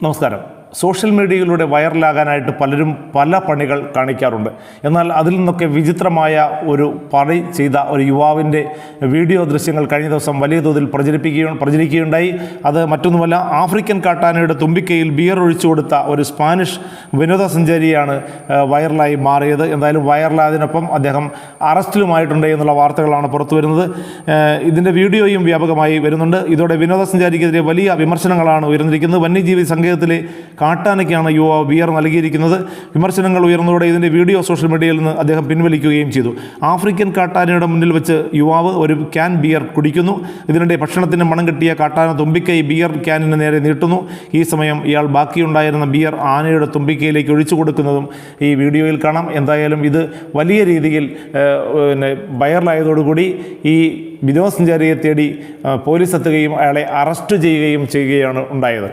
നമസ്കാരം സോഷ്യൽ മീഡിയയിലൂടെ വൈറലാകാനായിട്ട് പലരും പല പണികൾ കാണിക്കാറുണ്ട്. എന്നാൽ അതിൽ നിന്നൊക്കെ വിചിത്രമായ ഒരു പണി ചെയ്ത ഒരു യുവാവിന്റെ വീഡിയോ ദൃശ്യങ്ങൾ കഴിഞ്ഞ ദിവസം വലിയ തോതിൽ പ്രചരിപ്പിക്കുകയും പ്രചരിക്കുകയുണ്ടായി. അത് മറ്റൊന്നുമല്ല ആഫ്രിക്കൻ കാട്ടാനയുടെ തുമ്പിക്കയിൽ ബിയർ ഒഴിച്ചു കൊടുത്ത ഒരു സ്പാനിഷ് വിനോദസഞ്ചാരിയാണ് വൈറലായി മാറിയത്. എന്തായാലും വൈറലായതിനൊപ്പം അദ്ദേഹം അറസ്റ്റിലുമായിട്ടുണ്ട് എന്നുള്ള വാർത്തകളാണ് പുറത്തു വരുന്നത്. ഇതിന്റെ വീഡിയോയും വ്യാപകമായി വരുന്നുണ്ട്. ഇതോടെ വിനോദസഞ്ചാരിക്കെതിരെ വലിയ വിമർശനങ്ങളാണ് ഉയർന്നിരിക്കുന്നത്. വന്യജീവി സങ്കേതത്തിലെ കാട്ടാനയ്ക്കാണ് യുവാവ് ബിയർ നൽകിയിരിക്കുന്നത്. വിമർശനങ്ങൾ ഉയർന്നതോടെ ഇതിന്റെ വീഡിയോ സോഷ്യൽ മീഡിയയിൽ നിന്ന് അദ്ദേഹം പിൻവലിക്കുകയും ചെയ്തു. ആഫ്രിക്കൻ കാട്ടാനയുടെ മുന്നിൽ വെച്ച് യുവാവ് ഒരു ക്യാൻ ബിയർ കുടിക്കുന്നു. ഇതിനിടെ ഭക്ഷണത്തിന് മണം കിട്ടിയ കാട്ടാന തുമ്പിക്കൈ ബിയർ ക്യാനിന് നേരെ നീട്ടുന്നു. ഈ സമയം ഇയാൾ ബാക്കിയുണ്ടായിരുന്ന ബിയർ ആനയുടെ തുമ്പിക്കൈയിലേക്ക് ഒഴിച്ചു കൊടുക്കുന്നതും ഈ വീഡിയോയിൽ കാണാം. എന്തായാലും ഇത് വലിയ രീതിയിൽ പിന്നെ വൈറലായതോടുകൂടി ഈ വിനോദസഞ്ചാരിയെ തേടി പോലീസ് എത്തുകയും അയാളെ അറസ്റ്റ് ചെയ്യുകയും ചെയ്യുകയാണ് ഉണ്ടായത്.